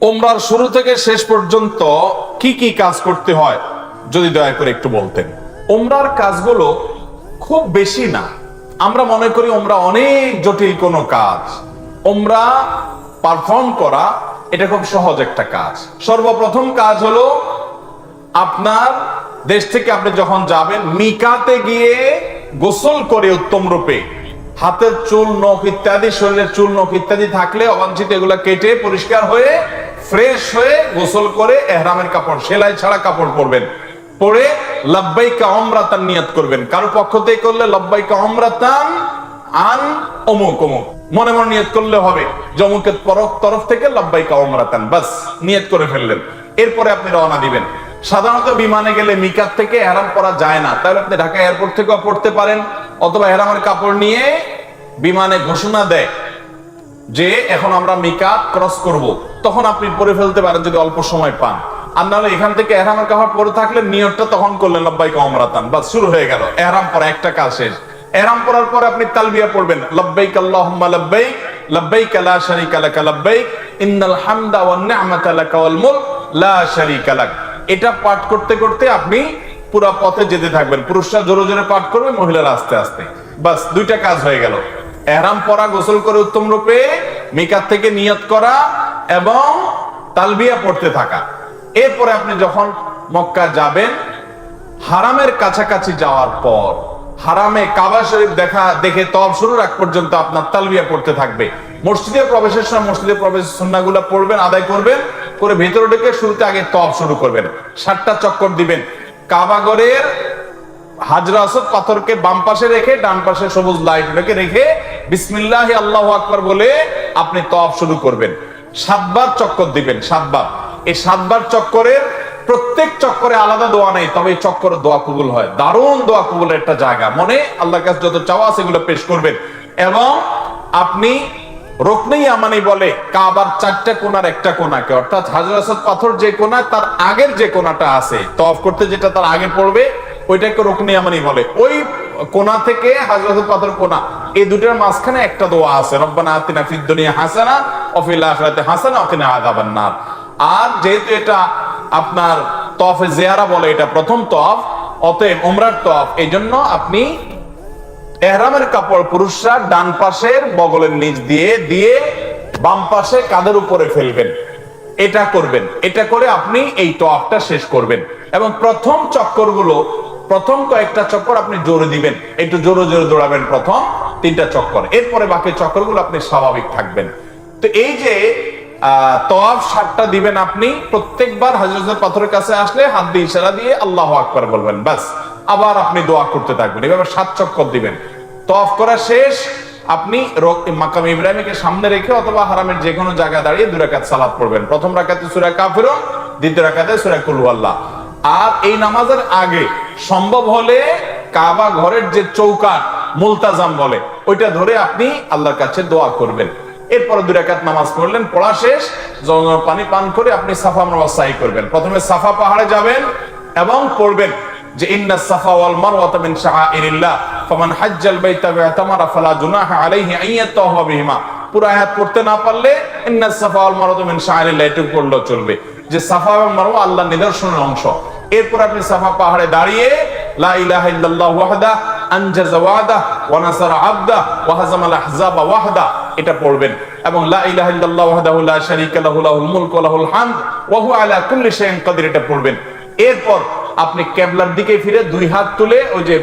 ওমরার শুরু থেকে শেষ পর্যন্ত কি কি কাজ করতে হয়? যদি দয়া করে একটু বলতেন। ওমরার কাজগুলো খুব বেশি না। আমরা মনে করি ওমরা অনেক জটিল কোনো কাজ। ওমরা পারফর্ম করা, এটা খুব সহজ একটা কাজ। সর্বপ্রথম কাজ হলো আপনার দেশ থেকে আপনি যখন যাবেন, মিকাতে গিয়ে গোসল করে উত্তম রূপে। হাতের চুল নখ ইত্যাদি, শরীরের চুল নখ ইত্যাদি থাকলে অবাঞ্ছিত এগুলো কেটে পরিষ্কার হয়ে ফ্রেশ হয়ে গোসল করে এহরামের কাপড়, সেলাই ছাড়া কাপড় পরবেন। পরে লব্বাইকা অমরাতান নিয়ত করবেন। কারও পক্ষ থেকে করলে লব্বাইকা অমরাতান আন অমুক অমুক। মনে মনে নিয়ত করলে হবে। পরক তরফ থেকে লব্বাইকা অমরাতান বাস, নিয়ত করে ফেললেন। এরপরে আপনি রওনা দিবেন। সাধারণত বিমানে গেলে মিকাত থেকে এহরাম পরা যায় না। তাহলে আপনি ঢাকা এয়ারপোর্ট থেকেও পড়তে পারেন। অথবা এহরামের কাপড় নিয়ে বিমানে ঘোষণা দেয় যে, এখন আমরা মিকাত ক্রস করব। তখন আপনি পরে ফেলতে পারেন যদি অল্প সময় পান। আর নাহলে এখান থেকে এহরামের কাপড় পরে থাকলে নিয়তটা তখন করলেন, লব্বাইক অমরাতান বাস, শুরু হয়ে গেল। এহরাম একটা কাজ শেষ। আপনি তালবিয়া পড়বেন, লব্বাইক আল্লাহুম্মা লব্বাইক লব্বাইক লা শারীকা লব্বাইক, ইন্নাল হামদা ওয়ান নি'মাতা ওয়াল মুলক, লা শারীকা লাক। এটা পাঠ করতে করতে আপনি পুরো পথে যেতে থাকবেন। পুরুষরা জোরে জোরে পাঠ করবে, মহিলারা আস্তে আস্তে। বাস, দুইটা কাজ হয়ে গেল। এহরাম পরা গোসল করে উত্তম রূপে, মিকাত থেকে নিয়ত করা এবং তালবিয়া পড়তে থাকা। এরপরে আপনি যখন মক্কা যাবেন, হারামের কাছাকাছি যাওয়ার পর, হারামে কাবা শরীফ দেখা, দেখে তব শুরু রাখ পর্যন্ত আপনার তালবিয়া পড়তে থাকবে। মসজিদে প্রবেশের সময় মসজিদে প্রবেশের সুন্নাগুলো পড়বেন, আদায় করবেন, করে ভেতরে ঢুকে শুরুতে আগে তব শুরু করবেন। সাতটা চক্কর দিবেন। কাবাগরের হাজরা পাথরকে বাম পাশে রেখে, ডান পাশে সবুজ লাইট রেখে রেখে বিসমিল্লাহ আল্লাহ আকবার বলে আপনি তফ শুরু করবেন। সাতবার চক্কর দিবেন, সাতবার। এই সাতবার চক্করের প্রত্যেক চক্করে আলাদা দোয়া নেই, তবে চক্করে দোয়া কবুল হয়। দারুণ দোয়া কবুলের একটা জায়গা। মনে আল্লাহর কাছে যত চাওয়া সেগুলো পেশ করবেন। এবং আপনি রকনেই আমানি বলে কাবার চারটা কোনার একটা কোনাকে, অর্থাৎ হাজর আসদ পাথর যে কোনা, তার আগের যে কোনাটা আছে তফ করতে যেটা তার আগে পড়বে, ওইটাকে রকনি আমানি বলে। ওই কোনা থেকে হাজরত পাথর কোনা, এই দুটার মাঝখানে একটা দোয়া আছে, রব্বানা আতিনা ফিদ দুনিয়া হাসানা আর যেহেতু এটা আপনার বলে, এটা প্রথম তফ, অতএব উমরার তফ এই জন্য আপনি এহরামের কাপড় পুরুষরা ডান পাশের বগলের নিচ দিয়ে দিয়ে বাম পাশে কাঁধের উপরে ফেলবেন। এটা করবেন। এটা করে আপনি এই টপটা শেষ করবেন। এবং প্রথম চক্করগুলো, প্রথম কয়েকটা চক্কর আপনি জোরে দিবেন। একটু জোরে জোরে দৌড়াবেন প্রথম তিনটা চক্কর। এরপরে বাকি চক্করগুলো আপনি স্বাভাবিক থাকবেন। তো এই যে দিবেন আপনি, প্রত্যেকবার পাথরের কাছে আসলে হাত দিয়ে ইশারা দিয়ে আল্লাহ আকবার বলবেন, বাস, আবার আপনি দোয়া করতে থাকবেন। এভাবে সাত চক্কর দিবেন। করা শেষ, আপনি মাকাম ইব্রাহিমকে সামনে রেখে অথবা হারামের যে কোনো জায়গায় দাঁড়িয়ে পড়বেন। প্রথম রাকাতে সূরা কাফিরুন দ্বিতীয় রাকাতে সূরা আল্লাহ আর এই নামাজের আগে সম্ভব হলে কাবা ঘরের যে চৌকাট মুলতাজাম বলে, ওইটা ধরে আপনি আল্লাহর কাছে দোয়া করবেন। এরপর দুই রাকাত নামাজ পড়লেন, পড়া শেষ পানি পান করে আপনি সাফা মারওয়া সাই করবেন। প্রথমে সাফা পাহাড়ে যাবেন এবং পড়বেন যে, ইন্না সাফা ওয়াল মারওয়াতা মিন শাআইরিল্লাহ, ফামান হাজ্জাল বাইতা বিআতামারা ফালা জুনাহা আলাইহি আন ইয়াতাওয়া বিহিমা। পুরো আয়াত পড়তে না পারলে, ইন্না সাফা ওয়াল মারওয়াতা মিন শাআইরিল্লাহ, এটুকু পড়লেও চলবে। যে, সাফা এবং মারওয়া আল্লাহর নিদর্শনের অংশ। এরপর আপনি সাফা পাহাড়ে দাঁড়িয়ে, লা ইলাহা ইল্লাল্লাহ ওয়াহদা আনজাজা ওয়াদা ওয়া নাসারা আবদা ওয়া হাজামাল আহজাবা ওয়াহদা এটা পড়বেন। এবং লা ইলাহা ইল্লাল্লাহ ওয়াহদাহু লা শারীকা লাহু, লাহুল মুলকু ওয়া লাহুল হামদ, ওয়া হুয়া আলা কুল্লি শাইইন কাদির, এটা পড়বেন। এরপর আপনি কেবলার দিকে ফিরে দুই হাত তুলে, ওই যে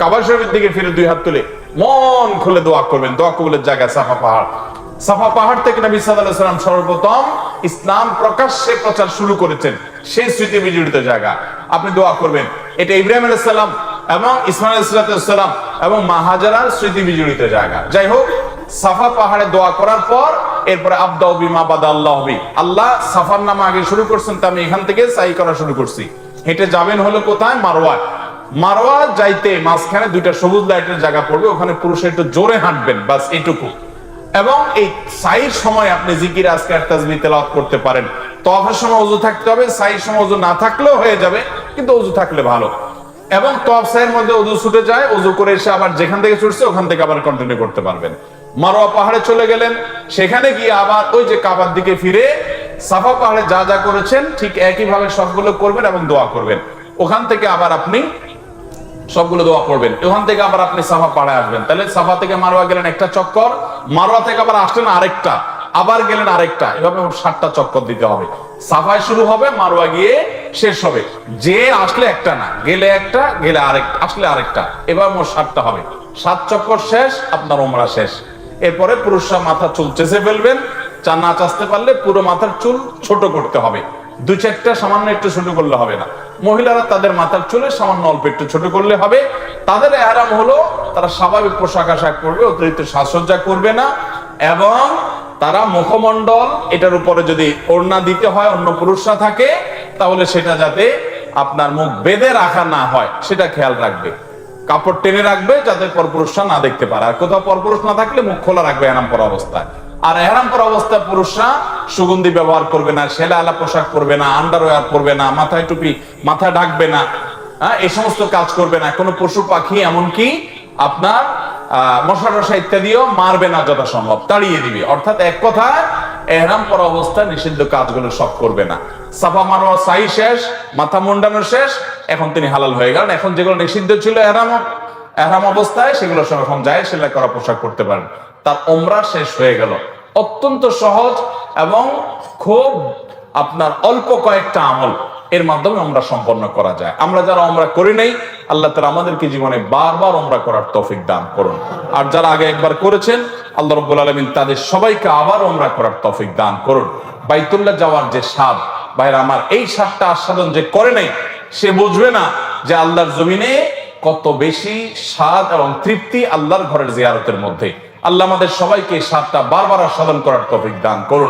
কাবা শরীফের দিকে ফিরে দুই হাত তুলে মন খুলে দোয়া করবেন। দোয়া কবুলের জায়গা, সাফা পাহাড়। সাফা পাহাড় থেকে নবী সাল্লাল্লাহু আলাইহি সর্বপ্রথম ইসলাম প্রকাশ্যে প্রচার শুরু করেছেন। সেই স্মৃতি বিজড়িত জায়গা। আপনি দোয়া করবেন। এটা ইব্রাহিম আলাইহিস সালাম এবং ইসমাইল আলাইহিস সালাম এবং মাহাজারার স্মৃতি বিজড়িত জায়গা। যাই হোক সাফা পাহাড়ে দোয়া করার পর এরপরে আব্দা বিমা বাদা আল্লাহ হবি আল্লাহ সাফার নাম আগে শুরু করছেন, তা আমি এখান থেকে সাই করা শুরু করছি। হেঁটে যাবেন হলো কোথায়? মারোয়া মারোয়া যাইতে মাঝখানে দুইটা সবুজ লাইটের জায়গা পড়বে, ওখানে পুরুষে একটু জোরে হাঁটবেন বাস এইটুকু এবং এই সাইর সময় আপনি জিকির, আজকার, তাজবি, তেলাওয়াত করতে পারেন। তফের সময় উজু থাকতে হবে, সাইর সময় উজু না থাকলেও হয়ে যাবে, কিন্তু উজু থাকলে ভালো। এবং তফ সাইয়ের মধ্যে উজু ছুটে যায় উজু করে এসে আবার যেখান থেকে ছুটছে, ওখান থেকে আবার কন্টিনিউ করতে পারবেন। মারোয়া পাহাড়ে চলে গেলেন। সেখানে গিয়ে আবার ওই যে কাবার দিকে ফিরে সাফা পাহাড়ে যা যা করেছেন, ঠিক একইভাবে সবগুলো করবেন এবং দোয়া করবেন। ওখান থেকে আবার আপনি সবগুলো দোয়া করবেন। ওখান থেকে আবার আপনি সাফা পাড়ায় আসবেন। তাহলে সাফা থেকে মারোয়া গেলেন একটা চক্কর, মারোয়া থেকে আবার আসলেন আরেকটা, আবার গেলেন আরেকটা। এভাবে সাতটা চক্কর দিতে হবে। সাফায় শুরু হবে, মারোয়া গিয়ে শেষ হবে। যে আসলে একটা না, গেলে একটা, গেলে আরেক, আসলে আরেকটা। এবার মোট সাতটা হবে। সাত চক্কর শেষ, আপনার ওমরা শেষ। এরপরে পুরুষরা মাথা চুল চেঁচে ফেলবেন। চা না চাচতে পারলে পুরো মাথার চুল ছোট করতে হবে। দুই চারটা সামান্য একটু ছোট করলে হবে না। মহিলারা তাদের মাথার চুলে সামান্য অল্প একটু ছোট করলে হবে। তাদের এহারাম হলো তারা স্বাভাবিক পোশাক আশাক করবে অতিরিক্ত সাজসজ্জা করবে না। এবং তারা মুখমণ্ডল, এটার উপরে যদি ওড়না দিতে হয়, অন্য পুরুষরা থাকে, তাহলে সেটা যাতে আপনার মুখ বেঁধে রাখা না হয়, সেটা খেয়াল রাখবে। কাপড় টেনে রাখবে যাতে পরপুরুষরা না দেখতে পারে। আর কোথাও পরপুরুষ না থাকলে মুখ খোলা রাখবে এরাম পরা অবস্থায়। আর এহরাম পরা অবস্থায় পুরুষরা সুগন্ধি ব্যবহার করবে না সেলা আলা পোশাক পরবে না আন্ডারওয়্যার পরবে না, মাথায় টুপি, মাথা ঢাকবে না হ্যাঁ এই সমস্ত কাজ করবে না। কোনো পশু পাখি এমনকি আপনার মশা টশা ইত্যাদিও মারবে না যথাসম্ভব, তাড়িয়ে দিবে। অর্থাৎ এক কথায় এহরাম পরা অবস্থায় নিষিদ্ধ কাজগুলো সব করবে না। সাফা মারোয়া সাই শেষ, মাথা মুন্ডানো শেষ, এখন তিনি হালাল হয়ে গেলেন। এখন যেগুলো নিষিদ্ধ ছিল এহরাম এহরাম অবস্থায়, সেগুলো সব এখন যায়, সেলাই করা পোশাক করতে পারেন। তার ওমরা শেষ হয়ে গেল। অত্যন্ত সহজ এবং খুব আপনার অল্প কয়েকটা আমল এর মাধ্যমে আমরা সম্পন্ন করা যায়। আমরা যারা আমরা করি নাই, আল্লাহ তারা আমাদেরকে জীবনে বারবার ওমরা করার তৌফিক দান করুন। আর যারা আগে একবার করেছেন, আল্লাহ রব্বুল আলমিন তাদের সবাইকে আবার ওমরা করার তৌফিক দান করুন। বাইতুল্লাহ যাওয়ার যে স্বাদ বাইরে আমার এই সাতটা আস্বাদন যে করে নাই, সে বুঝবে না যে আল্লাহর জমিনে কত বেশি স্বাদ এবং তৃপ্তি আল্লাহর ঘরের জিয়ারতের মধ্যে। আল্লাহ আমাদের সবাইকে এই স্বাদটা বারবার আস্বাদন করার তফিক দান করুন।